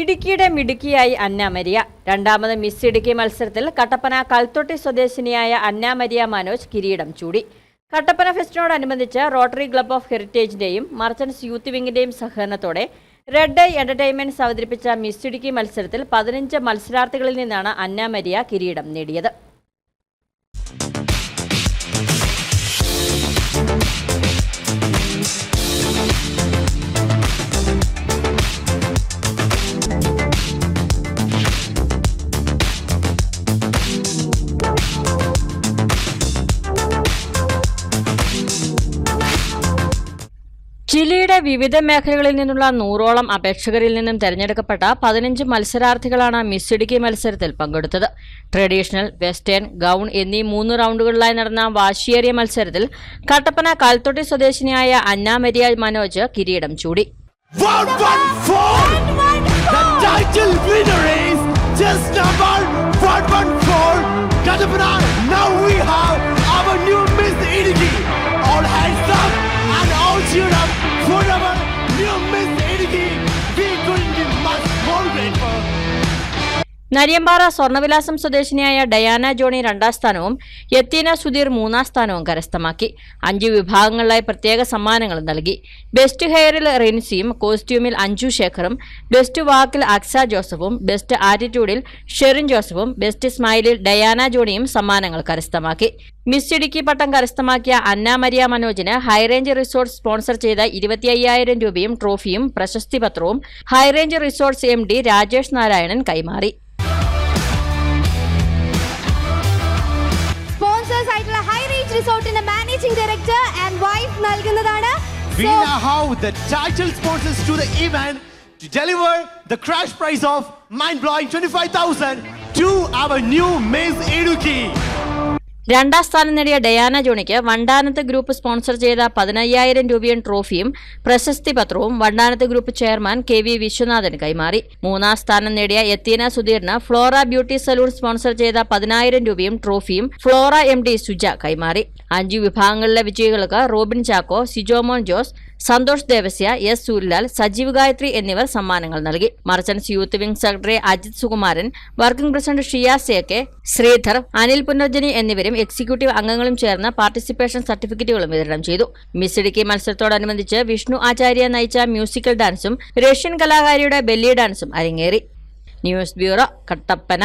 ഇടുക്കിയുടെ മിടുക്കിയായി അന്നാമരിയ രണ്ടാമത് മിസ് ഇടുക്കി മത്സരത്തിൽ കട്ടപ്പന കൽത്തൊട്ടി സ്വദേശിനിയായ അന്നാമരിയ മനോജ് കിരീടം ചൂടി. കട്ടപ്പന ഫെസ്റ്റിനോടനുബന്ധിച്ച് റോട്ടറി ക്ലബ് ഓഫ് ഹെറിറ്റേജിന്റെയും മർച്ചൻസ് യൂത്ത് വിങ്ങിന്റെയും സഹകരണത്തോടെ റെഡ് ഐ എന്റർടൈൻമെന്റ്സ് അവതരിപ്പിച്ച മിസ് ഇടുക്കി മത്സരത്തിൽ പതിനഞ്ച് മത്സരാർത്ഥികളിൽ നിന്നാണ് അന്നാമരിയ കിരീടം നേടിയത്. ജില്ലയുടെ വിവിധ മേഖലകളിൽ നിന്നുള്ള നൂറോളം അപേക്ഷകരിൽ നിന്നും തെരഞ്ഞെടുക്കപ്പെട്ട പതിനഞ്ച് മത്സരാർത്ഥികളാണ് മിസ് ഇടുക്കി മത്സരത്തിൽ പങ്കെടുത്തത്. ട്രഡീഷണൽ വെസ്റ്റേൺ ഗൗൺ എന്നീ മൂന്ന് റൗണ്ടുകളിലായി നടന്ന വാശിയേറിയ മത്സരത്തിൽ കട്ടപ്പന കാൽത്തൊട്ടി സ്വദേശിനിയായ അന്നാമരിയ മനോജ് കിരീടം ചൂടി. League. നരിയമ്പാറ സ്വർണവിലാസം സ്വദേശിനിയായ ഡയാന ജോണി രണ്ടാം സ്ഥാനവും യത്തീന സുധീർ മൂന്നാം സ്ഥാനവും കരസ്ഥമാക്കി. അഞ്ച് വിഭാഗങ്ങളിലായി പ്രത്യേക സമ്മാനങ്ങൾ നൽകി. ബെസ്റ്റ് ഹെയറിൽ റിൻസിയും കോസ്റ്റ്യൂമിൽ അഞ്ജു ശേഖറും ബെസ്റ്റ് വാക്കിൽ അക്സ ജോസഫും ബെസ്റ്റ് ആറ്റിറ്റ്യൂഡിൽ ഷെറിൻ ജോസഫും ബെസ്റ്റ് സ്മൈലിൽ ഡയാന ജോണിയും സമ്മാനങ്ങൾ കരസ്ഥമാക്കി. മിസ് ഇടുക്കി പട്ടം കരസ്ഥമാക്കിയ അന്ന മരിയ മനോജിന് ഹൈറേഞ്ച് റിസോർട്ട് സ്പോൺസർ ചെയ്ത ഇരുപത്തി അയ്യായിരം രൂപയും ട്രോഫിയും പ്രശസ്തി പത്രവും high range resorts M D Rajesh Narayanan കൈമാറി. റിസോർട്ടിന്റെ മാനേജിംഗ് ഡയറക്ടർ ആൻഡ് വൈഫ് നൽകുന്നതാണ് We So, now have the title sponsors to the event to deliver the crash prize of mind-blowing 25,000 to our new Miss Iduki. രണ്ടാം സ്ഥാനം നേടിയ Diana ജോണിക്ക് Vandanath group sponsor ചെയ്ത പതിനയ്യായിരം രൂപയും ട്രോഫിയും പ്രശസ്തി പത്രവും വണ്ടാനത്ത് group chairman K V Viswanathan കൈമാറി. മൂന്നാം സ്ഥാനം നേടിയ എത്തീന സുധീറിന് ഫ്ലോറ ബ്യൂട്ടി സലൂൺ സ്പോൺസർ ചെയ്ത പതിനായിരം രൂപയും ട്രോഫിയും ഫ്ലോറ എം ഡി സുജ കൈമാറി. അഞ്ചു വിഭാഗങ്ങളിലെ വിജയികൾക്ക് റോബിൻ ചാക്കോ സിജോമോൻ ജോസ് സന്തോഷ് ദേവസ്യ എസ് സൂര്യലാൽ സജീവ് ഗായത്രി എന്നിവർ സമ്മാനങ്ങൾ നൽകി. Merchants youth wing secretary Ajith Sukumaran working president ഷിയ സേക്കെ ശ്രീധർ അനിൽ പുനർജനി എന്നിവരും എക്സിക്യൂട്ടീവ് അംഗങ്ങളും ചേർന്ന് പാർട്ടിസിപ്പേഷൻ സർട്ടിഫിക്കറ്റുകളും വിതരണം ചെയ്തു. മിസ് ഇടുക്കി മത്സരത്തോടനുബന്ധിച്ച് വിഷ്ണു ആചാര്യ നയിച്ച മ്യൂസിക്കൽ ഡാൻസും റഷ്യൻ കലാകാരിയുടെ ബെല്ലി ഡാൻസും അരങ്ങേറി. News bureau Kattappana.